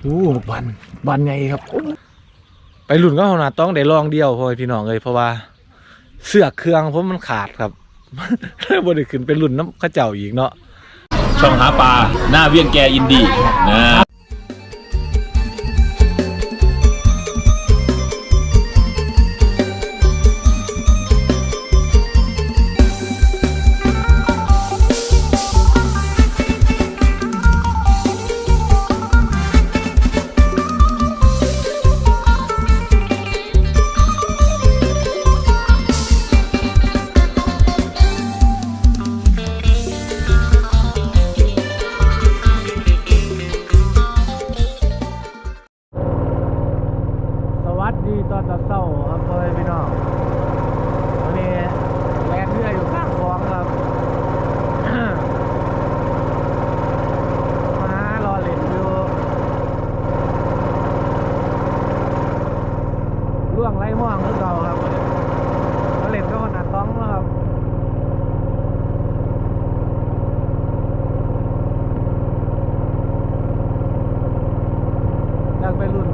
โอ้บันบันไงครับ ไปหลุนก็ขนาหนาต้องได้ลองเดียวพ่อพี่น้องเลยเพราะว่า เสือกเครื่องเพราะมันขาดครับบ่ได้ขึ้นไปหลุนน้ำข้าเจ้าอีกเนาะช่องหาปลาหน้าเวียงแกอินดีนะ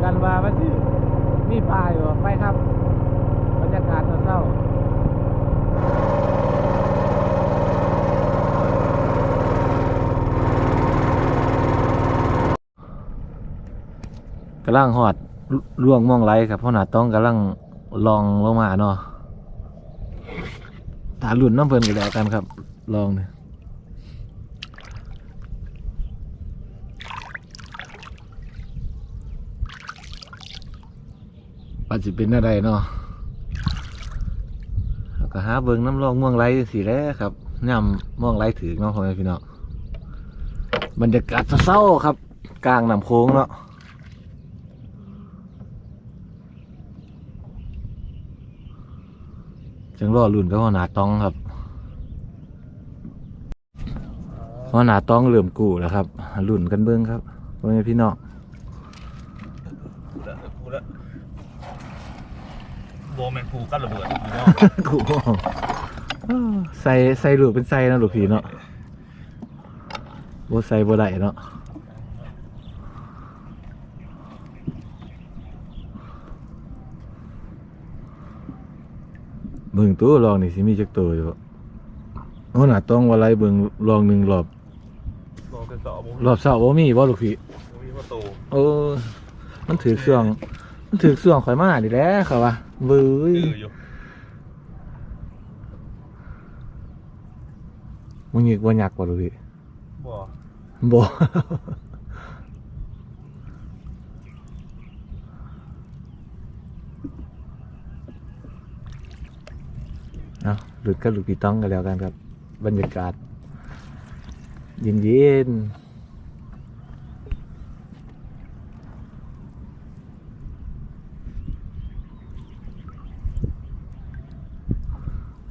กันว่ามันสิมีปลาอยู่ไปครับบรรยากาศตอนเช้ากำลังหอดล่วงม่วงไรครับเพราะหนาต้องกำลังลองลงมาเนาะถารุ่นน้ำเพลินกันแล้วกันครับ ลองเนี่ย ว่าสิเป็นอะไรเนาะก็หาเบิ่งน้ำรองม่วงไหลสิแล้วครับย่ำม่วงไหลถือเนาะพ่อแม่พี่น้องบรรยากาศเศร้าครับ กลางน้ำโค้งเนาะจังรอรุ่นก็หัวหน้าต้องครับหัวหน้าต้องเริ่อมกูแล้วครับรุ่นกันเบิ่งครับพ่อแม่พี่น้อง บแมนภูกันระเบิดกูใส่ใส่หลูกเป็นใส่นะหลูกผีเนาะบ่ใส่บ่ได้เนาะเบิ่งตัวลองนี่สิมีจักตัวอยู่บ่โอ้น่ะต้องว่าไรเบิ่งลองหนึ่งรอบโบกันต่อโบรอบเช้าบ่มีบ่ลูกพี่มีประตูเออมันถือเครื่องมันถือเครื่องข่อยมาดิแหล้วครับว่า เบ้ยตื้ออยู่มึงยิกบ่ยักบ่ลูกพี่บ่บ่ เอาหลุดก็หลุดพี่ต้องกันแล้วกันครับ บรรยากาศ เย็นเย็นๆ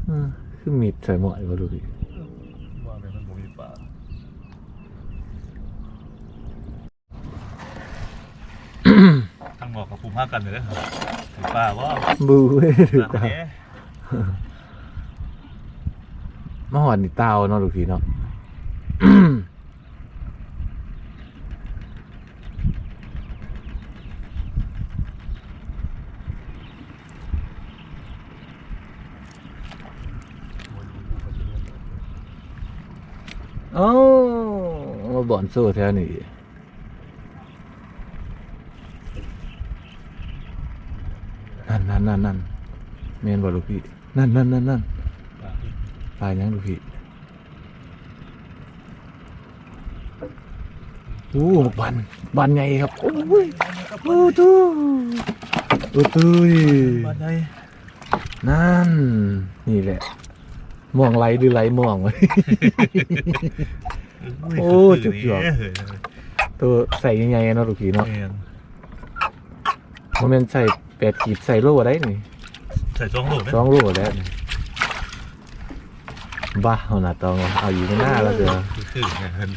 เออ คือมีดใส่หมวกวะลูกพี่ว่าเป็นมันโบมีปลาทางบอกกับภูมิภาคกันเลยนะครับถือปลาว่าบูเว้ยถือปลาตาเนี้ยมาหอดนี่เต้าเนาะลูกพี่เนาะ โอ้มาบ่อนโซ่แถวนี้นั่นนั่นนั่นนั่นเมนบ่ลูกพี่ นั่นนั่นนั่นนั่นปลาที่ปลายังลูกพี่โอ้บันบันไงครับ โอ้ยโอ้ตู้โอ้ตู้ยปลาใหญ่นั่น นี่แหละ มองไหลหรือไหลมองวะ โอ้จุกๆเฮ้ยตัวใส่ยังไงเนาะลูกพี่เนาะเอ็นโมเมนต์ใส่แปดขีดใส่โลได้นี่ใส่ซองโหลดไหมสองโลแล้วนี่บ้าเอาหน้าตองเอาอยู่ในหน้าแล้วเดี๋ยวคือไงเพิ่น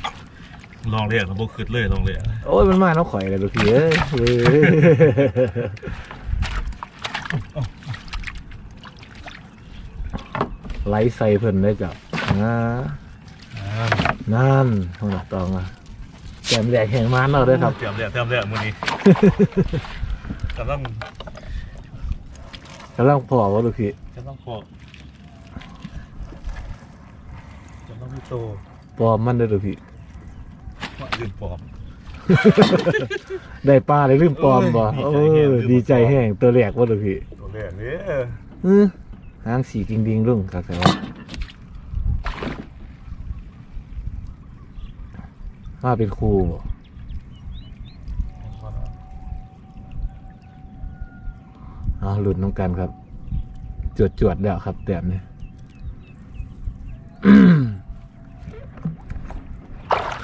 ลองเรียกนะโบคืดเลยลองเรียกโอ้ยมันมาน้องข่อยเลยลูกพี่เอ้ยเว้ย ไลฟ์ใส่เพิ่นได้จ้ะนะนั่นเอาหน้าตองอะแกมแหลกแห่งมันเราด้วยครับเตรียมแล้วเตรียมแล้วมื้อนี้กำลังกำลังพอว่าลูกพี่กำลังพอกกำลังมีโตปลอมมันเด้อลูกพี่ว่าลืมปลอมได้ปลาได้ลืมปลอมบ่เอเอออดีดีใจใจแห้แห้งงตัวแรกว่าลูกพี่ตัวแรกเนี่ยเออ หางสีจริงดิงรุ่งครับแต่ว่าว่าเป็นครูบ่เอาหลุดน้ำกันครับ จวดจวดๆแล้วครับแต้มเนี่ย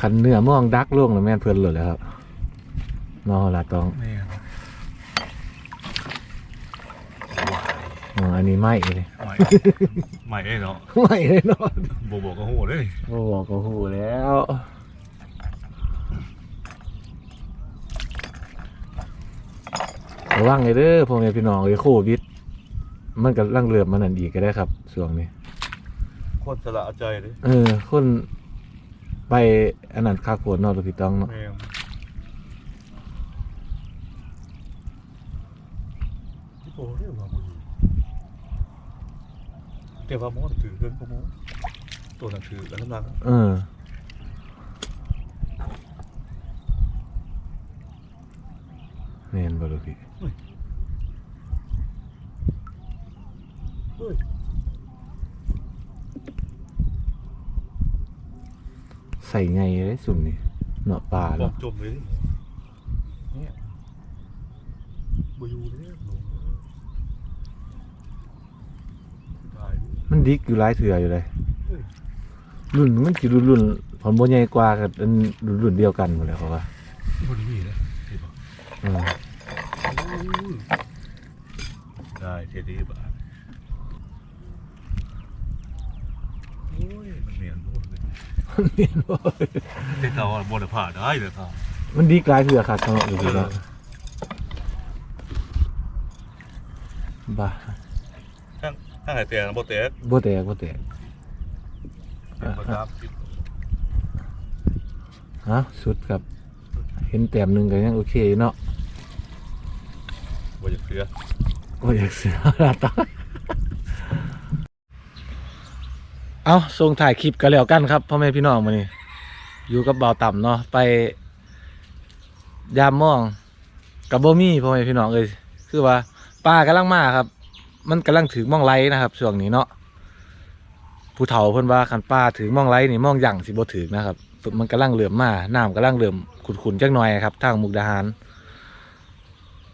ขันเนื้อม่วงดักล่วงแล้วแม่นเพื่อนหลุดแล้วครับนอละต้องแม่น อ๋ออันนี้ไม่เลยใหม่ใหม่เอ้ยเนาะไม่เลยเนอนโบโบก็โหเลยโอ้บอกก็หูแล้วระวังเลยเด้อพ่อแม่พี่น้องเลยโควิด มันก็ลังเลือมมันนั่นอีกก็ได้ครับช่วงนี้คนสละใจเลยเออ คนไปอันนั้นคาโคตรเนอกพี่ต้องเนาะ แม่งที่โบเรียกว่าบุญ แต่ว่าหมอถือเกินก็หมอตัวนั้นถือแล้วน้ำหนักเออเนียนบ่ลูกพี่เฮ้ยใส่ไงเลยสุ่มนี่เนาะป่าบอเนาะกจมเลยดิเนี่ยบอยู่เลยเนี่ยหนูตายดิ มันดิกอยู่หลายเถื่ออยู่เลยเฮ้ยรุ่นมันสิรุ่นรุ่นผลโบใหญ่กว่ากับอันรุ่นรุ่นเดียวกันหมดเลยเขาว่าบนมีเลยเห็นปะเออได้เทดีบ้าโอ้ยมันเมียนโบดเลยเนียนบ่เด็กเราบนผ่าได้เลยครับมันดิกหลายเถื่อค่ะเขาอยู่ดีเนาะบ้า ทั้งทั้งหายเตียงโบเตะบ่แตกบ่แตกเป็นประจฮะสุดครับ เห็นแต้มหนึงก็ยังโอเคอยู่เนาะำบนจะเสือโอ้ยอยากเสียหน้าตาเอาส่งถ่ายคลิปกันแล้วกันครับพ่อแม่พี่น้องมานี่อยู่กับเบาต่ำเนาะไป ยามม่องกับโบมี่พ่อแม่พี่น้องเลยคือว่าป้ากำลังมาครับ มันกำลังถือม่องไลนะครับช่วงนี้เนาะผู้เฒ่าเพิ่นว่าคันป้าถือม่องไลนี่ม่องหยั่งสิบ่ถือนะครับมันกำลังเหลื่อมมาน้ำกำลังเหลื่อมขุนๆจักหน่อยครับทางมุกดาหาร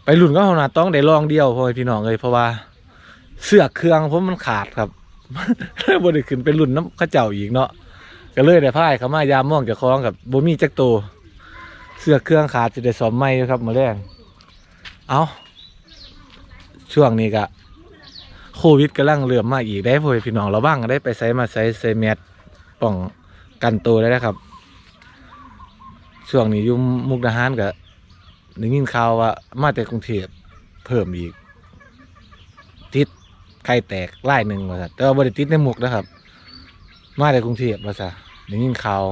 ไปรุ่นก็ขนาดต้องได้ลองเดียวพ่อพี่น้องเลยเพราะว่า เสือกเครื่องผมมันขาดครับเลยบ่ได้ขึ้นเป็นรุ่นน้ำข้าเจ้าอีกเนาะก็เลยได้พ่ายเขามายามม่องจะคล้องกับบ่มีจักโตวเสือกเครื่องขาดจะได้สอมใหม่อยู่ครับมาแรงเอาช่วงนี้ก็ โควิดกำลังเริ่มมาอีกได้พ่อพี่น้องเราบ้างได้ไปใส่มาใส่ใส่แมสป้องกันตัวได้แล้วครับ ช่วงนี้ยุ่มมุกดาหารก็ได้ยินข่าวว่ามาแต่กรุงเทพเพิ่มอีก ติดไข่แตกไล่หนึ่งว่าซะแต่ว่าบริติดในหมุกนะครับ มาแต่กรุงเทพว่าซะได้ยินข่าว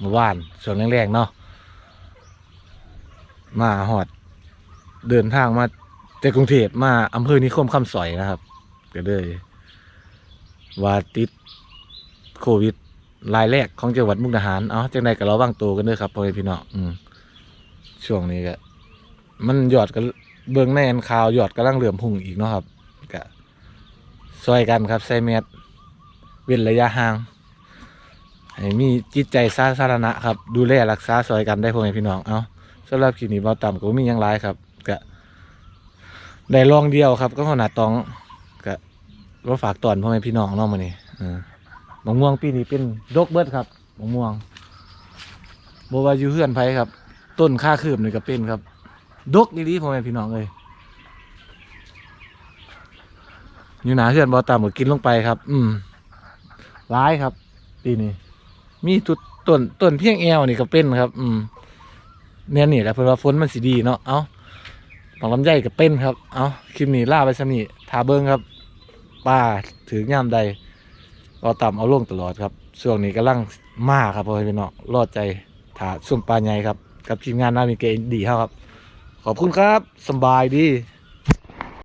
เมื่อวานส่วนแรกๆเนาะมาหอดเดินทางมา จากกรุงเทพมาอำเภอนิคมคำสอยนะครับ ก็เลยว่าติดโควิดรายแรกของจังหวัดมุกดาหาร เอาจังใดก็ระวังตัวกันด้อครับพ่อแม่พี่น้องอืมช่วงนี้ก็มันหยอดกันเบื้องในอันข่าวหยอดกำลังเหลื่อมพุ่งอีกเนาะครับก็ซอยกันครับใส่แมสเว้นระยะห่างให้มีจิตใจสาธารณะครับ ดูแลรักษาซอยกันได้พ่อแม่พี่น้อง เอาสำหรับคลิปนี้เบาต่ำก็มีหยังหลครับ ได้ลองเดียวครับ ก็ขนาดตองก็ว่าฝากตอนพ่อแม่พี่น้องเนาะมานี่ออมะม่วงปีนี้เป็นดกเบิดครับมะม่วงบ่ว่าอยู่เฮือนไผครับ ต้นค่าคืบนี่ก็เป็นครับ ดกดีๆพ่อแม่พี่น้องเลยอยู่หนาเพื่อนบอตามก็กินลงไปครับ อืมร้ายครับ ปีนี้มีตุดต้นต้นเพียงแอวนี่ก็เป็นครับ อืมเนี่ยนี่แหละเพื่อว่าฝนมันสิดีเนาะเอ้า บางลำไยกับเป็นครับ เอาคลิปนี้ล่าไปสำนีทาเบิ้งครับป้าถือย่ามใดรอต่ำเอาลงตลอดครับช่วงนี้กำลังมาครับพ่อพี่น้องรอดใจถาสุ่มปลาใหญ่ครับ กับทีมงานนามิเกดีครับ ขอบคุณครับสบายดี